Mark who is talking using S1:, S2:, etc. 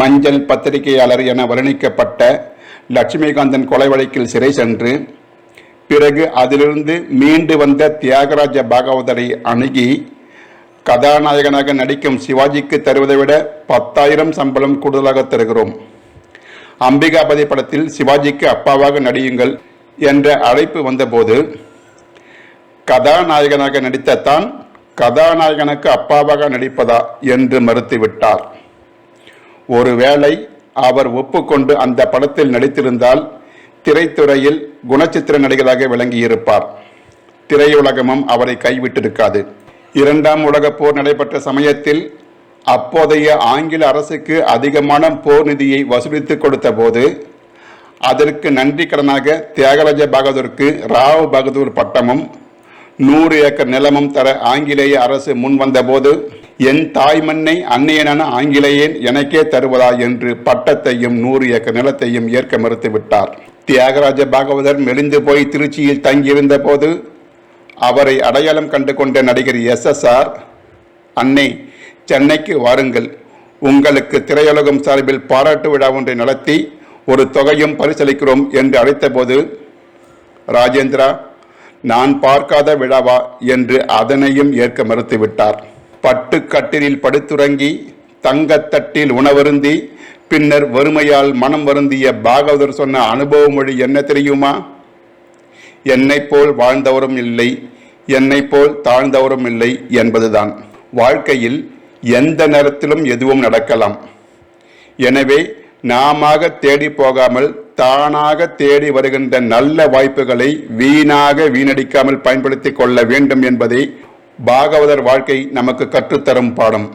S1: மஞ்சள் பத்திரிகையாளர் என வர்ணிக்கப்பட்ட லட்சுமிகாந்தன் கொலை வழக்கில் சிறை சென்று பிறகு அதிலிருந்து மீண்டு வந்த தியாகராஜ பாகவதரை அணுகி கதாநாயகனாக நடிக்கும் சிவாஜிக்கு தருவதை விட பத்தாயிரம் சம்பளம் கூடுதலாக தருகிறோம். அம்பிகாபதி படத்தில் சிவாஜிக்கு அப்பாவாக நடியுங்கள் என்ற அழைப்பு வந்தபோது கதாநாயகனாக நடித்த தான் கதாநாயகனுக்கு அப்பாவாக நடிப்பதா என்று மறுத்துவிட்டார். ஒருவேளை அவர் ஒப்புக்கொண்டு அந்த படத்தில் நடித்திருந்தால் திரைத்துறையில் குணச்சித்திர நடிகராக விளங்கியிருப்பார். திரையுலகமும் அவரை கைவிட்டிருக்காது. இரண்டாம் உலகப் போர் நடைபெற்ற சமயத்தில் அப்போதைய ஆங்கில அரசுக்கு அதிகமான போர் நிதியை வசூலித்து கொடுத்த போது அதற்கு நன்றி கடனாக தியாகராஜ பகதூருக்கு ராவ் பகதூர் பட்டமும் நூறு ஏக்கர் நிலமும் தர ஆங்கிலேய அரசு முன் வந்தபோது என் தாய் மண்ணை அன்னையனான ஆங்கிலேயன் எனக்கே தருவதா என்று பட்டத்தையும் நூறு ஏக்கர் நிலத்தையும் ஏற்க மறுத்துவிட்டார். தியாகராஜ பாகவதர் மெலிந்து போய் திருச்சியில் தங்கியிருந்த போது அவரை அடையாளம் கண்டு கொண்ட நடிகர் எஸ்எஸ்ஆர் அன்னை சென்னைக்கு வாருங்கள். உங்களுக்கு திரையுலகம் சார்பில் பாராட்டு விழா ஒன்றை நடத்தி ஒரு தொகையும் பரிசளிக்கிறோம் என்று அழைத்தபோது ராஜேந்திரா நான் பார்க்காத விழாவா? என்று அதனையும் ஏற்க மறுத்துவிட்டார். பட்டு கட்டிலில் படுத்துறங்கி தங்கத்தட்டில் உணவருந்தி பின்னர் வறுமையால் மனம் வருந்திய பாகவதர் சொன்ன அனுபவ மொழி என்ன தெரியுமா? என்னை போல் வாழ்ந்தவரும் இல்லை என்னை போல் தாழ்ந்தவரும் இல்லை என்பதுதான். வாழ்க்கையில் எந்த நேரத்திலும் எதுவும் நடக்கலாம். எனவே நாமாக தேடி போகாமல் தானாக தேடி வருகின்ற நல்ல வாய்ப்புகளை வீணாக வீணடிக்காமல் பயன்படுத்திக் கொள்ள வேண்டும் என்பதை பாகவதர் வாழ்க்கை நமக்கு கற்றுத்தரும் பாடம்.